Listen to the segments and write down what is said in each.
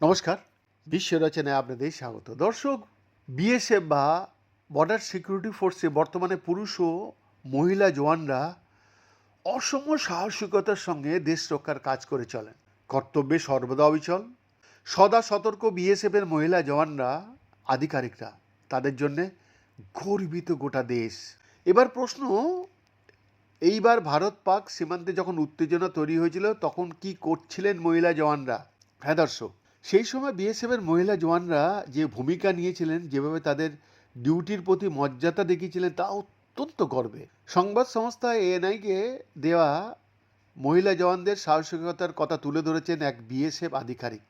নমস্কার বিশ্ব রচনায় আপনাদের স্বাগত। দর্শক, বিএসএফ বা বর্ডার সিকিউরিটি ফোর্সে বর্তমানে পুরুষ ও মহিলা জওয়ানরা অসম সাহসিকতার সঙ্গে দেশ রক্ষার কাজ করে চলেন। কর্তব্যে সর্বদা অবিচল। সদা সতর্ক বিএসএফের মহিলা জওয়ানরা, আধিকারিকরা, তাদের জন্যে গর্বিত গোটা দেশ। এবার প্রশ্ন এইবার ভারত পাক সীমান্তে যখন উত্তেজনা তৈরি হয়েছিল, তখন কি করছিলেন মহিলা জওয়ানরা? হ্যাঁ দর্শক, সেই সময় বিএসএফের মহিলা জওয়ানরা যে ভূমিকা নিয়েছিলেন, যেভাবে তাদের ডিউটির প্রতি মর্যাদা দেখিয়েছিলেন, তা অত্যন্ত গর্বে। সংবাদ সংস্থা এএনআইকে দেওয়া মহিলা জওয়ানদের সাহসিকতার কথা তুলে ধরেছেন এক বিএসএফ আধিকারিক।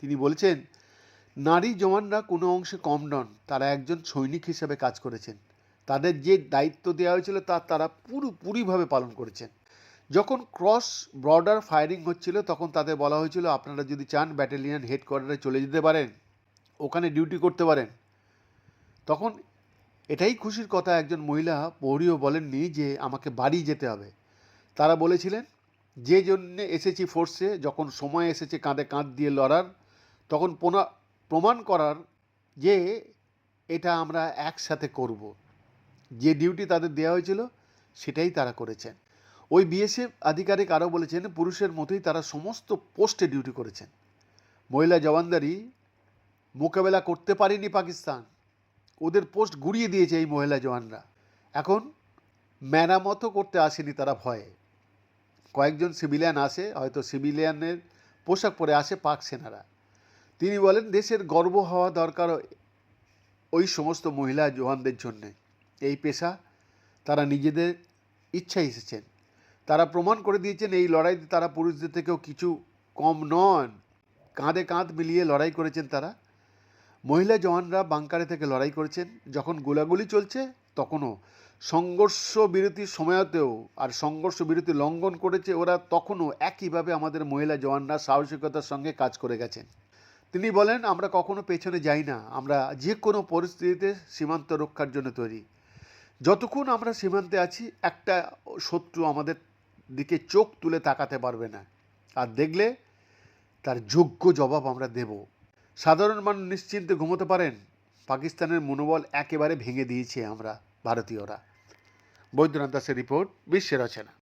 তিনি বলেছেন, নারী জওয়ানরা কোনো অংশে কম নন, তারা একজন সৈনিক হিসেবে কাজ করেছেন। তাদের যে দায়িত্ব দেওয়া হয়েছিল তা তারা পুরোপুরিভাবে পালন করেছেন। যখন ক্রস বর্ডার ফায়ারিং হচ্ছিল, তখন তাদের বলা হয়েছিল, আপনারা যদি চান ব্যাটালিয়ন হেডকোয়ার্টারে চলে যেতে পারেন, ওখানে ডিউটি করতে পারেন। তখন এটাই খুশির কথা, একজন মহিলা পৌরীও বলেননি যে, আমাকে বাড়ি যেতে হবে। তারা বলেছিলেন, যে জন্যে এসেছি ফোর্সে, যখন সময় এসেছে কাঁধে কাঁধ দিয়ে লড়ার, তখন প্রমাণ করার যে, এটা আমরা একসাথে করব। যে ডিউটি তাদের দেওয়া হয়েছিল, সেটাই তারা করেছেন। ওই বিএসএফ আধিকারিক আরও বলেছেন, পুরুষের মতোই তারা সমস্ত পোস্টে ডিউটি করেছেন। মহিলা জওয়ানদারি মোকাবেলা করতে পারেনি পাকিস্তান। ওদের পোস্ট গুড়িয়ে দিয়েছে এই মহিলা জওয়ানরা। এখন মেরামতো করতে আসেনি তারা ভয়ে। কয়েকজন সিভিলিয়ান আসে, হয়তো সিভিলিয়ানের পোশাক পরে আসে পাক সেনারা। তিনি বলেন, দেশের গর্ব হওয়া দরকার ওই সমস্ত মহিলা জওয়ানদের জন্যে। এই পেশা তারা নিজেদের ইচ্ছায় এসেছেন। তারা প্রমাণ করে দিয়েছেন এই লড়াইতে তারা পুরুষদের থেকেও কিছু কম নন। কাঁধে কাঁধ মিলিয়ে লড়াই করেছেন তারা। মহিলা জওয়ানরা বাংকারে থেকে লড়াই করেছেন। যখন গোলাগুলি চলছে তখনও সংঘর্ষ বিরতির সময়তেও আর সংঘর্ষ বিরতি লঙ্ঘন করেছে ওরা তখনও একইভাবে আমাদের মহিলা জওয়ানরা সাহসিকতার সঙ্গে কাজ করে গেছেন। তিনি বলেন, আমরা কখনো পেছনে যাই না। আমরা যে কোনো পরিস্থিতিতে সীমান্ত রক্ষার জন্য তৈরি। যতক্ষণ আমরা সীমান্তে আছি, একটা শত্রু আমাদের দিকে চোখ তুলে তাকাতে পারবে না। আর দেখলে তার যোগ্য জবাব আমরা দেব। সাধারণ মানুষ নিশ্চিন্তে ঘুমোতে পারেন। পাকিস্তানের মনোবল একেবারে ভেঙে দিয়েছে আমরা, ভারতীয়রা। বৈদ্যনাথ দাসের রিপোর্ট, বিশ্বের রচনা